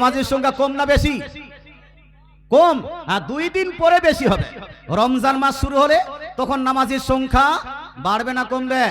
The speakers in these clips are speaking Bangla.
নামাজের সংখ্যা কম না বেশি? কম। আর দুই দিন পরে বেশি হবে। রমজান মাস শুরু হলে তখন নামাজের সংখ্যা বাড়বে না কমবে?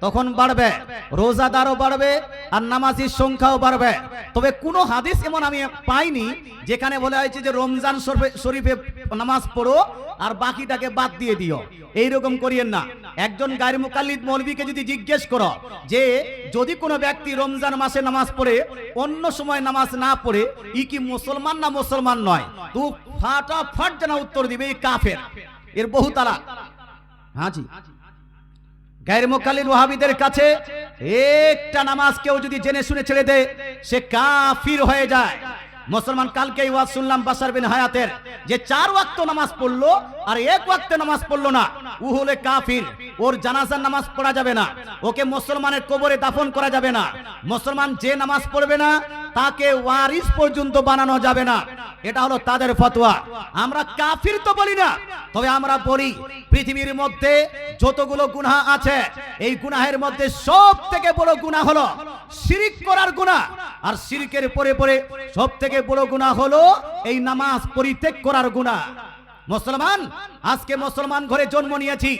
তখন বাড়বে, রোজাদারও বাড়বে, আর নামাজির সংখ্যাও বাড়বে। তবে কোনো হাদিস এমন আমি পাইনি যেখানে বলা হয়েছে যে রমজান শরীফে- নামাজ পড়ো আর বাকিটাকে বাদ দিয়ে দিও। এইরকম করিয়েন না। একজন গায়ের মুকাল্লিদ মৌলবীকে যদি জিজ্ঞেস করো যে যদি কোনো ব্যক্তি রমজান মাসে নামাজ পড়ে, অন্য সময় নামাজ না পড়ে, ই কি মুসলমান না মুসলমান নয়? তু ফাটাফাট যেন উত্তর দিবে, এই কাফের। এর বহু তালা হ্যাঁ জি। গায়ের ওয়াহাবিদের কাছে একটা নামাজ কেউ যদি জেনে শুনে ছেড়ে দেয়, সে কাফির হয়ে যায়। মুসলমান কালকে ওয়াজ শুনলাম বাসার বিন হায়াতের, যে চার ওয়াক্ত নামাজ পড়ল আর এক ওয়াক্তে নামাজ পড়ল না। উ হলে কাফির, ওর জানাজার নামাজ পড়া যাবে না। ওকে মুসলমানের কবরে দাফন করা যাবে না। মুসলমান যে নামাজ পড়বে না তাকে ওয়ারিস পর্যন্ত বানানো যাবে না। এটা হলো তাদের ফতোয়া। আমরা কাফির তো বলি না, তবে আমরা বলি পৃথিবীর মধ্যে যতগুলো গুনাহ আছে, এই গুনাহের মধ্যে সব থেকে বড় গুনাহ হলো শিরিক করার গুনাহ। আর শিরিকের পরে পরে সব থেকে বড় গুনাহ হলো এই নামাজ পরিত্যাগ করার গুনাহ। মুসলমান, আজকে মুসলমান ঘরে জন্ম নিয়েছি,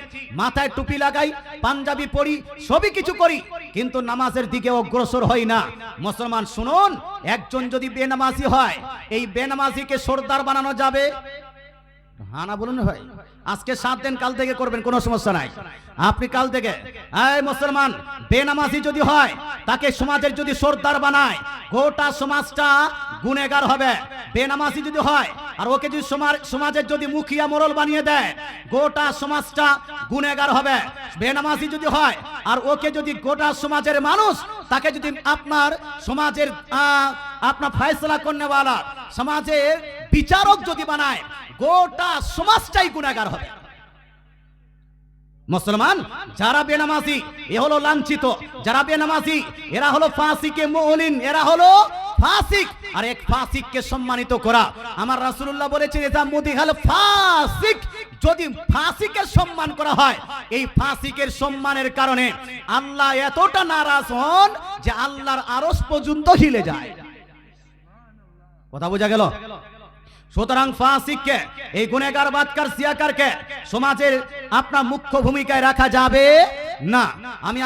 মাথায় টুপি লাগাই, পাঞ্জাবি পরি, সবই কিছু করি। কিন্তু নামাজের দিকে অগ্রসর হয় না। মুসলমান, শুনুন, একজন যদি বেনামাজি হয়, এই বেনামাজিকে সর্দার বানানো যাবে? হ্যাঁ না, বলুন ভাই। আজকে সাত দিন কাল থেকে করবেন, কোনো সমস্যা নাই। আপনি কাল থেকে, এই মুসলমান, বেনামাজি যদি হয়, তাকে সমাজের যদি সর্দার বানায়, গোটা সমাজটা গুনেগার হবে। বেনামাজি যদি হয়, আর ওকে যদি সমাজ- সমাজের যদি মুখিয়া মোড়ল বানিয়ে দেয়, গোটা সমাজটা গুনেগার হবে। বেনামাজি যদি হয়, আর ওকে যদি গোটা সমাজের মানুষ, তাকে যদি আপনার সমাজের আপনার ফয়সলা করনেওয়ালা সমাজের বিচারক যদি বানায়, গোটা সমাজটাই গুণাগার হবে। মুসলমান, যারা বেনামাজি, এ হলো লাঞ্ছিত। যারা বেনামাজি, এরা হলো ফাসিকে মুলিন, এরা হলো ফাসিক। আর এক ফাসিককে সম্মানিত করা। আমার রাসূলুল্লাহ বলেছেন এটা মুদিহাল ফাসিক। যদি ফাসিকের সম্মান করা হয়, এই ফাসিকের সম্মানের কারণে আল্লাহ এতটা নারাজ হন যে আল্লাহর আরশ পর্যন্ত হিলে যায়। কথা বোঝা গেল? সুতরাং ফাসিককে, এই গুনেগার বাদকার, সিয়াকারকে সমাজের আপনার মুখ্য ভূমিকায় রাখা যাবে? না। আমি